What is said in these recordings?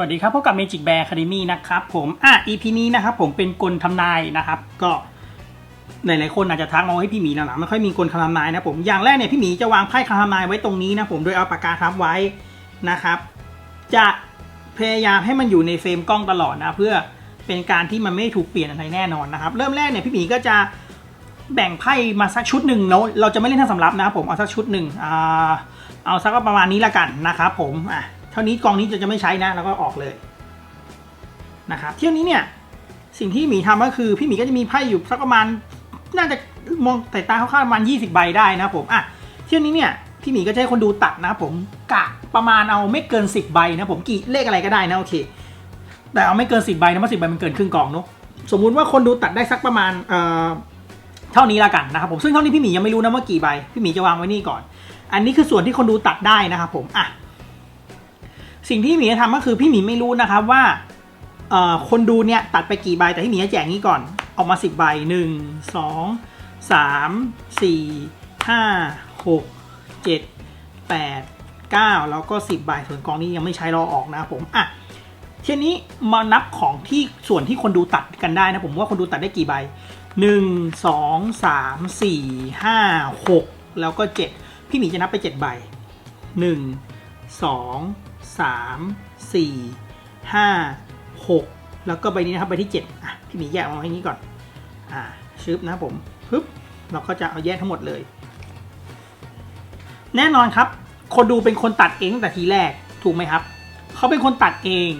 วัสดีครับพบกับ Magic Bear Academy นะครับผมอะ EP นี้นะครับผมเป็นกลทำนายนะครับ ก็หลายๆคนอาจจะทักมาว่าให้พี่หมีหลังๆไม่ค่อยมีกลคำทำนายนะผมอย่างแรกเนี่ยพี่หมีจะวางไพ่คำทำนายไว้ตรงนี้นะผมโดยเอาปากกาทับไว้นะครับ จะพยายามให้มันอยู่ในเฟรมกล้องตลอดนะเพื่อเป็นการที่มันไม่ถูกเปลี่ยนอะไรแน่นอนนะครับ เริ่มแรกเนี่ยพี่หมีก็จะแบ่งไพ่มาสักชุดหนึ่งเนาะเราจะไม่เล่นทั้งสำรับนะครับผมเอาสักชุดหนึ่งอ่าเอาสักประมาณนี้ละกันนะครับผมอะ ท่านี้กองนี้จะจะไม่ใช้นะแล้วก็ออกเลยนะครับเที่ยวนี้เนี่ยสิ่งที่หมีทำก็คือพี่หมีก็จะมีไพ่อยู่สักประมาณน่าจะมองสายตาคร่าวๆประมาณ20 ใบได้นะผมอะเที่ยวนี้เนี่ยพี่หมีก็จะให้คนดูตัดนะผมกะประมาณเอาไม่เกิน 10 ใบนะผมกี่เลขอะไรก็ได้นะโอเค แต่เอาไม่เกิน 10 ใบนะเพราะ10ใบมันเกินครึ่งกองเนาะสมมุติว่าคนดูตัดได้สักประมาณเอ่อเท่านี้ละกันนะครับผมซึ่งเท่านี้พี่หมียังไม่รู้นะว่ากี่ใบพี่หมีจะวางไว้นี่ก่อน อันนี้คือส่วนที่คนดูตัดได้นะครับผมอะ สิ่งที่หมีจะทำก็คือพี่หมีไม่รู้นะครับว่าคนดูเนี่ยตัดไปกี่ใบแต่พี่หมีจะแจกนี้ก่อนออกมาสิบใบหนึ่งสองสามสี่ห้าหกเจ็ดแปดเก้าแล้วก็สิบใบ ส่วนกองนี้ยังไม่ใช้รอออกนะผมอะทีนี้มานับของที่ส่วนที่คนดูตัดกันได้นะผมว่าคนดูตัดได้กี่ใบหนึ่งสองสามสี่ห้าหกแล้วก็เจ็ดพี่หมีจะนับไปเจ็ดใบหนึ่ งสองสามสี่ห้าหกแล้วก็ใบนี้นะครับใบที่เจ็ดอะพี่หมีแยกเอาไว้นี้ก่อนอ่าชึบนะผมปึ๊บเราก็จะเอาแยกทั้งหมดเลย แน่นอนครับ คนดูเป็นคนตัดเองตั้งแต่ทีแรกถูกไหมครับ เขาเป็นคนตัดเอง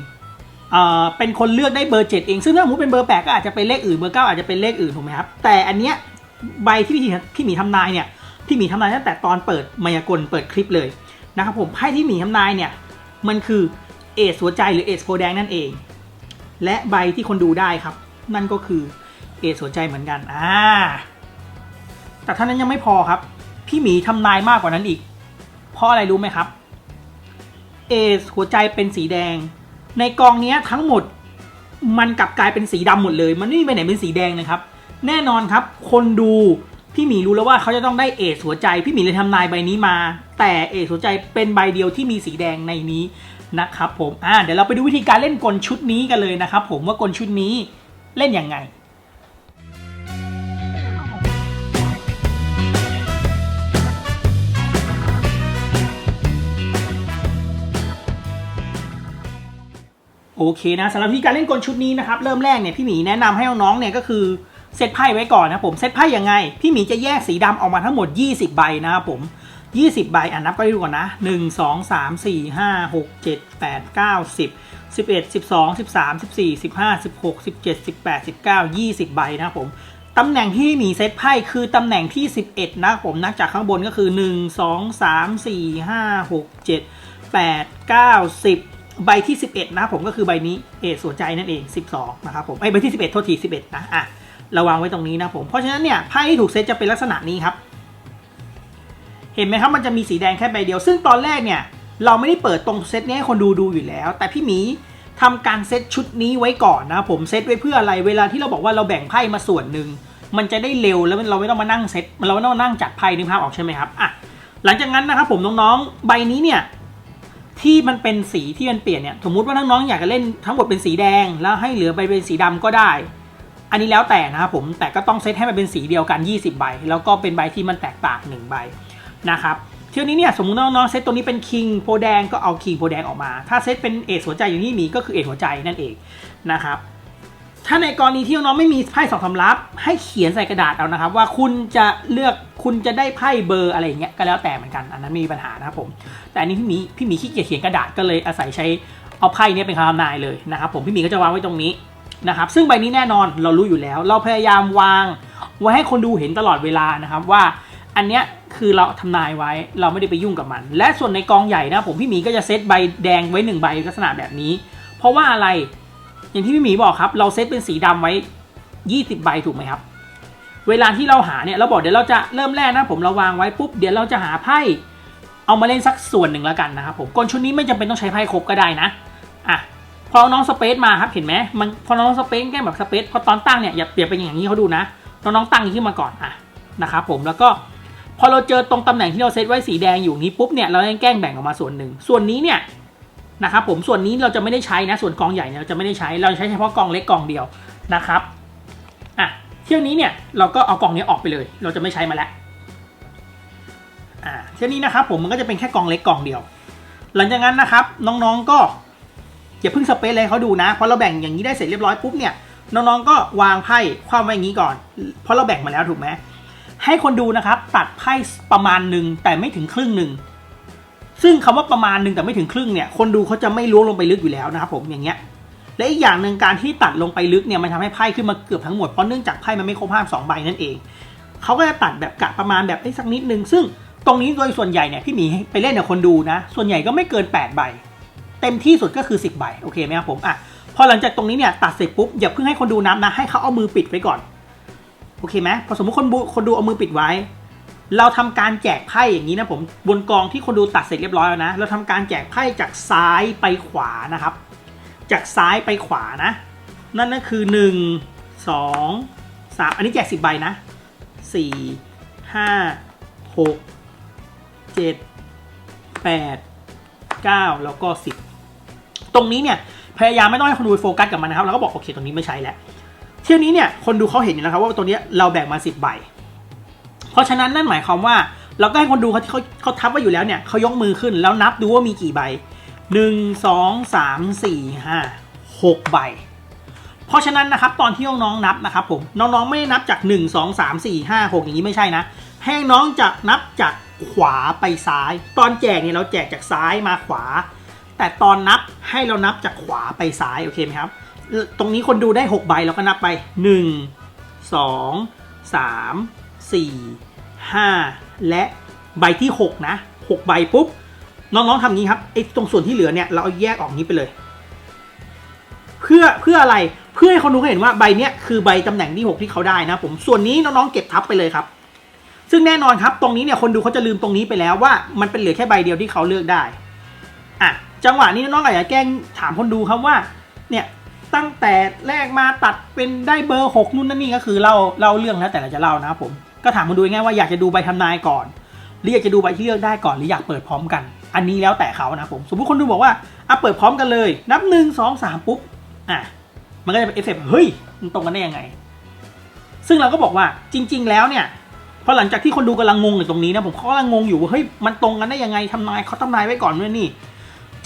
เอ่อเป็นคนเลือกได้เบอร์เจ็ดเอง ซึ่งถ้าสมมติเป็นเบอร์แปดก็อาจจะเป็นเลขอื่นเบอร์เก้าอาจจะเป็นเลขอื่นถูกไหมครับ แต่อันเนี้ยใบที่พี่หมีพี่หมีทำนายเนี่ยพี่หมีทำนายตั้งแต่ตอนเปิดมายากลเปิดคลิปเลยนะครับผมไพ่ที่หมีทำนายเนี่ย มันคือเอสหัวใจหรือเอสโพแดงนั่นเอง และใบที่คนดูได้ครับ นั่นก็คือเอสหัวใจเหมือนกันอ่าแต่เท่านั้นยังไม่พอครับ พี่หมีทำนายมากกว่านั้นอีก เพราะอะไรรู้ไหมครับเอสหัวใจเป็นสีแดง ในกองนี้ทั้งหมดมันกลับกลายเป็นสีดำหมดเลย มันไม่มีใบไหนเป็นสีแดงนะครับ แน่นอนครับ คนดู พี่หมีรู้แล้วว่าเขาจะต้องได้เอสหัวใจ พี่หมีเลยทำนายใบนี้มา แต่เอสหัวใจเป็นใบเดียวที่มีสีแดงในนี้นะครับผมอ่าเดี๋ยวเราไปดูวิธีการเล่นกลชุดนี้กันเลยนะครับผมว่ากลชุดนี้เล่นยังไงโอเคนะสำหรับวิธีการเล่นกลชุดนี้นะครับเริ่มแรกเนี่ยพี่หมีแนะนำให้น้องๆเนี่ยก็คือ เซตไพ่ไว้ก่อนนะผมเซตไพ่ยังไง พี่หมีจะแยกสีดำออกมาทั้งหมด 20 ใบนะครับผม 20 ใบอะนับก็ไปดูก่อนนะ 1 2 3 4 5 6 7 8 9 10 11 12 13 14 15 16 17 18 19 20 ใบนะครับผมตำแหน่งที่หมีเซตไพ่คือตำแหน่งที่ 11 นะผมนับจากข้างบนก็คือ 1 2 3 4 5 6 7 8 9 10 ใบที่ 11 นะผมก็คือใบนี้เอสหัวใจนั่นเอง 12 นะครับผมไอ้ใบที่ 11 โทษที 11 นะอะ ระวังไว้ตรงนี้นะผม เพราะฉะนั้นเนี่ยไพ่ที่ถูกเซตจะเป็นลักษณะนี้ครับ เห็นไหมครับมันจะมีสีแดงแค่ใบเดียว ซึ่งตอนแรกเนี่ย เราไม่ได้เปิดตรงเซตนี้ให้คนดูดูอยู่แล้ว แต่พี่หมีทำการเซตชุดนี้ไว้ก่อนนะผมเซตไว้เพื่ออะไรเวลาที่เราบอกว่าเราแบ่งไพ่มาส่วนหนึ่งมันจะได้เร็วแล้วเราไม่ต้องมานั่งเซตเราไม่ต้องมานั่งจัดไพ่นึกภาพออกใช่ไหมครับอะหลังจากนั้นนะครับผมน้องๆใบนี้เนี่ยที่มันเป็นสีที่มันเปลี่ยนเนี่ยสมมุติว่าน้องๆอยากจะเล่นทั้งหมดเป็นสีแดง แล้วให้เหลือใบเป็นสีดำก็ได้ อันนี้แล้วแต่นะครับผมแต่ก็ต้องเซตให้มันเป็นสีเดียวกัน 20 ใบ แล้วก็เป็นใบที่มันแตกต่าง 1 ใบนะครับเที่ยวนี้เนี่ยสมมติน้องๆเซตตัวนี้เป็นคิงโพแดงก็เอาคิงโพแดงออกมา ถ้าเซตเป็นเอสหัวใจอย่างที่มีก็คือเอสหัวใจนั่นเองนะครับถ้าในกรณีที่น้องไม่มีไพ่สองสำรับ ให้เขียนใส่กระดาษเอานะครับ ว่าคุณจะเลือกคุณจะได้ไพ่เบอร์อะไรอย่างเงี้ยก็แล้วแต่เหมือนกัน อันนั้นไม่มีปัญหานะครับผม แต่อันนี้พี่หมีพี่หมีขี้เกียจเขียนกระดาษก็เลยอาศัยใช้เอาไพ่เนี้เป็นคำทำนายเลยนะครับผมพี่มีก็จะวางไว้ตรงนี้ นะครับซึ่งใบนี้แน่นอนเรารู้อยู่แล้ว เราพยายามวางไว้ให้คนดูเห็นตลอดเวลานะครับว่าอันเนี้ยคือเราทำนายไว้เราไม่ได้ไปยุ่งกับมัน และส่วนในกองใหญ่นะผมพี่หมีก็จะเซตใบแดงไว้หนึ่งใบลักษณะแบบนี้ เพราะว่าอะไรอย่างที่พี่หมีบอกครับ เราเซตเป็นสีดำไว้ 20 ใบถูกไหมครับ เวลาที่เราหาเนี่ยเราบอกเดี๋ยวเราจะเริ่มแรกนะผมเราวางไว้ปุ๊บเดี๋ยวเราจะหาไพ่เอามาเล่นสักส่วนหนึ่งแล้วกันนะครับผมกลชุดนี้ไม่จำเป็นต้องใช้ไพ่ครบก็ได้นะอะ พอน้องสเปซมาครับเห็นไหมมันพอน้องสเปซแก้แบบสเปซพอตอนตั้งเนี่ยอย่าเปลี่ยนเป็นอย่างนี้เขาดูนะน้องๆตั้งขึ้นมาก่อนอะนะครับผมแล้วก็พอเราเจอตรงตำแหน่งที่เราเซตไว้สีแดงอยู่นี้ปุ๊บเนี่ยเราแกล้งแบ่งออกมาส่วนหนึ่งส่วนนี้เนี่ยนะครับผมส่วนนี้เราจะไม่ได้ใช้นะ ส่วนกองใหญ่เนี่ยเราจะไม่ได้ใช้เราใช้เฉพาะกองเล็กกองเดียวนะครับอะเที่ยวนี้เนี่ยเราก็เอากองนี้ออกไปเลย เราจะไม่ใช้มาแล้วอ่าเที่ยวนี้นะครับผมมันก็จะเป็นแค่กองเล็กกองเดียว หลังจากนั้นนะครับน้องๆก็ อย่าเพิ่งสเปซเลยเขาดูนะเพราะเราแบ่งอย่างนี้ได้เสร็จเรียบร้อยปุ๊บเนี่ยน้องๆก็วางไพ่คว่ำไว้อย่างนี้ก่อน เพราะเราแบ่งมาแล้วถูกไหมให้คนดูนะครับ ตัดไพ่ประมาณหนึ่งแต่ไม่ถึงครึ่งหนึ่งซึ่งคำว่าประมาณหนึ่งแต่ไม่ถึงครึ่งเนี่ยคนดูเขาจะไม่ล้วงลงไปลึกอยู่แล้วนะครับผมอย่างเงี้ยและอีกอย่างหนึ่งการที่ตัดลงไปลึกเนี่ยมันทำให้ไพ่ขึ้นมาเกือบทั้งหมดเพราะเนื่องจากไพ่มันไม่ครบห้าสองใบนั่นเองเขาก็จะตัดแบบกะประมาณแบบไอ้สักนิดนึงซึ่งตรงนี้โดยส่วนใหญ่เนี่ยพี่หมีไปเล่นกับคนดูนะ ส่วนใหญ่ก็ไม่เกิน8ใบ เต็มที่สุดก็คือ 10 ใบโอเคไหมครับผมอะพอหลังจากตรงนี้เนี่ยตัดเสร็จปุ๊บอย่าเพิ่งให้คนดูนับนะให้เขาเอามือปิดไว้ก่อนโอเคไหมพอสมมติคนดูคนดูเอามือปิดไว้ เราทำการแจกไพ่อย่างนี้นะผมบนกองที่คนดูตัดเสร็จเรียบร้อยแล้วนะเราทำการแจกไพ่จากซ้ายไปขวานะครับ จากซ้ายไปขวานะ นั่นก็คือ 1 2 3 อันนี้แจก 10 ใบนะ 4 5 6 7 8 9 แล้วก็ 10 ตรงนี้เนี่ยพยายามไม่ต้องให้คนดูโฟกัสกับมันนะครับแล้วก็บอกโอเคตรงนี้ไม่ใช่แล้วเที่ยวนี้เนี่ยคนดูเขาเห็นอยู่แล้วครับว่าตัวนี้เราแบ่งมา 10 ใบ เพราะฉะนั้นนั่นหมายความว่าเราก็ให้คนดูเขาที่เขาเขาทับไว้อยู่แล้วเนี่ยเขายกมือขึ้นแล้วนับดูว่ามีกี่ใบหนึ่งสองสามสี่ห้าหกใบ เพราะฉะนั้นนะครับตอนที่น้องๆนับนะครับผมน้องๆไม่ได้นับจากหนึ่งสองสามสี่ห้าหกอย่างนี้ไม่ใช่นะให้น้องจะนับจากขวาไปซ้าย ตอนแจกเนี่ยเราแจกจากซ้ายมาขวา แต่ตอนนับให้เรานับจากขวาไปซ้ายโอเคไหมครับ ตรงนี้คนดูได้ 6 ใบเราก็นับไป 1 2 3 4 5 และใบที่ 6 นะ 6 ใบปุ๊บ น้องๆทำงี้ครับไอ้ตรงส่วนที่เหลือเนี่ยเราเอาแยกออกนี้ไปเลย เพื่อเพื่ออะไรเพื่อให้คนดูเห็นว่าใบเนี้ยคือใบตำแหน่งที่ 6 ที่เขาได้นะผมส่วนนี้น้องๆเก็บทับไปเลยครับซึ่งแน่นอนครับ ตรงนี้เนี่ยคนดูเขาจะลืมตรงนี้ไปแล้วว่ามันเป็นเหลือแค่ใบเดียวที่เขาเลือกได้ จังหวะนี้น้องๆอาจจะแกล้งถามคนดูครับว่า เนี่ยตั้งแต่แรกมาตัดเป็นได้เบอร์หกนู่นนั่นนี่ก็คือเล่าเล่าเรื่องแล้วแต่เราจะเล่านะครับผมก็ถามคนดูง่ายว่าอยากจะดูใบทำนายก่อนหรืออยากจะดูใบที่เลือกได้ก่อนหรืออยากเปิดพร้อมกัน อันนี้แล้วแต่เขานะผมสมมติคนดูบอกว่าอะเปิดพร้อมกันเลย นับหนึ่งสองสามปุ๊บอะมันก็จะเป็นเอฟเฟกต์เฮ้ยมันตรงกันได้ยังไง ซึ่งเราก็บอกว่าจริง ๆ แล้วเนี่ยพอหลังจากที่คนดูกำลังงงอยู่ตรงนี้นะผมเขากำลังงงอยู่ว่าเฮ้ยมันตรงกันได้ยังไงทำนายเขาทำนายไว้ก่อนด้วยนี่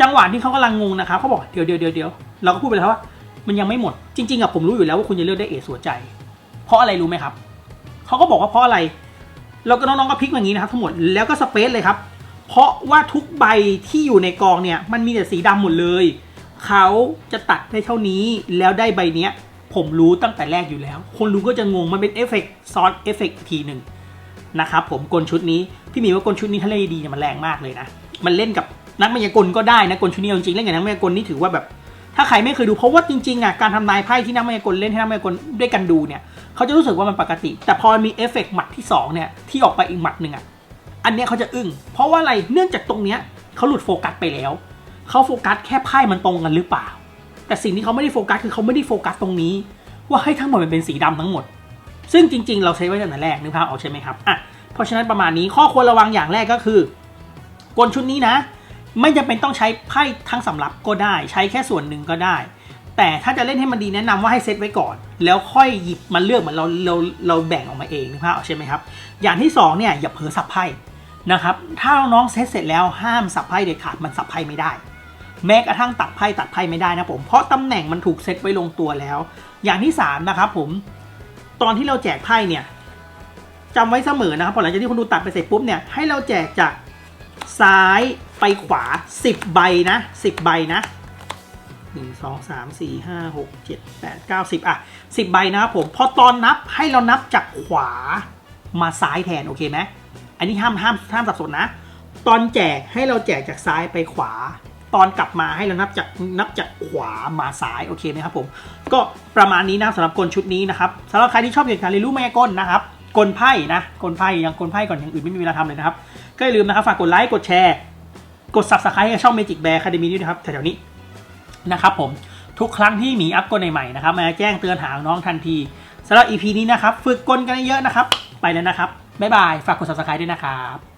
จังหวะที่เขากำลังงงนะครับเขาบอกเดี๋ยวเดี๋ยวเดี๋ยวเดี๋ยวเราก็พูดไปแล้วว่า มันยังไม่หมดจริงๆอะผมรู้อยู่แล้วว่าคุณจะเลือกได้เอสหัวใจ เพราะอะไรรู้ไหมครับเขาก็บอกว่าเพราะอะไรเราก็น้องๆก็พลิกอย่างนี้นะครับทั้งหมดแล้วก็สเปซเลยครับ เพราะว่าทุกใบที่อยู่ในกองเนี่ย มันมีแต่สีดำหมดเลยเขาจะตัดได้เท่านี้แล้วได้ใบเนี้ย ผมรู้ตั้งแต่แรกอยู่แล้ว คนรู้ก็จะงงมันเป็นเอฟเฟกต์ซอนเอฟเฟกต์ทีหนึ่งนะครับผมกลชุดนี้ พี่หมีว่ากลชุดนี้ถ้าเล่นดีเนี่ยมันแรงมากเลยนะ มันเล่นกับ นักมายากลก็ได้นะกลชุดนี้จริงๆเล่นกับนักมายากลนี่ถือว่าแบบ ถ้าใครไม่เคยดูเพราะว่าจริงๆอะการทำนายไพ่ที่นักมายากลเล่นให้นักมายากลด้วยกันดูเนี่ยเขาจะรู้สึกว่ามันปกติ แต่พอมีเอฟเฟกต์หมัดที่สองเนี่ยที่ออกไปอีกหมัดหนึ่งอะอันเนี้ยเขาจะอึ้งเพราะว่าอะไรเนื่องจากตรงเนี้ยเขาหลุดโฟกัสไปแล้วเขาโฟกัสแค่ไพ่มันตรงกันหรือเปล่า แต่สิ่งที่เขาไม่ได้โฟกัสคือเขาไม่ได้โฟกัสตรงนี้ ว่าให้ทั้งหมดมันเป็นสีดำทั้งหมด ซึ่งจริง ๆ เราใช้ไว้ตั้งแต่แรกนึกภาพออกใช่ไหมครับอะเพราะฉะนั้นประมาณนี้ข้อควรระวังอย่างแรกก็คือกลชุดนี้นะ ไม่จำเป็นต้องใช้ไพ่ทั้งสำรับก็ได้ ใช้แค่ส่วนหนึ่งก็ได้ แต่ถ้าจะเล่นให้มันดีแนะนำว่าให้เซตไว้ก่อน แล้วค่อยหยิบมาเลือกเหมือนเราเราเราแบ่งออกมาเองนึกภาพออกใช่ไหมครับ อย่างที่สองเนี่ยอย่าเผลอสับไพ่นะครับ ถ้าน้องเซตเสร็จแล้วห้ามสับไพ่เด็ดขาดมันสับไพ่ไม่ได้ แม้กระทั่งตัดไพ่ตัดไพ่ไม่ได้นะผม เพราะตำแหน่งมันถูกเซตไว้ลงตัวแล้ว อย่างที่สามนะครับผม ตอนที่เราแจกไพ่เนี่ยจำไว้เสมอนะครับพอหลังจากที่คุณดูตัดไปเสร็จปุ๊บเนี่ยให้เราแจกจาก ซ้ายไปขวา 10 ใบนะ 10 ใบนะ 1 2 3 4 5 6 7 8 9 10 อะ 10 ใบนะครับผม พอตอนนับให้เรานับจากขวามาซ้ายแทน โอเคไหมอันนี้ห้ามห้ามห้ามสับสนนะ ตอนแจกให้เราแจกจากซ้ายไปขวา ตอนกลับมาให้เรานับจากนับจากขวามาซ้าย โอเคไหมครับผม ก็ประมาณนี้นะสำหรับกลชุดนี้นะครับสำหรับใครที่ชอบเกี่ยวกับการเรียนรู้แม่กลนะครับกลไพ่นะกลไพ่ยังกลไพ่ก่อนอย่างอื่นไม่มีเวลาทำเลยนะครับ ก็อย่าลืมนะครับฝากกดไลค์กดแชร์กด subscribe ให้ช่อง Magic Bear Academy ด้วยนะครับแถวๆนี้นะครับผมทุกครั้งที่มีอัพกลใหม่ๆนะครับมาแจ้งเตือนหาน้องทันทีสำหรับ EP นี้นะครับ ฝึกกลกันเยอะๆนะครับ ไปแล้วนะครับ บ๊ายบาย ฝากกด subscribe ด้วยนะครับ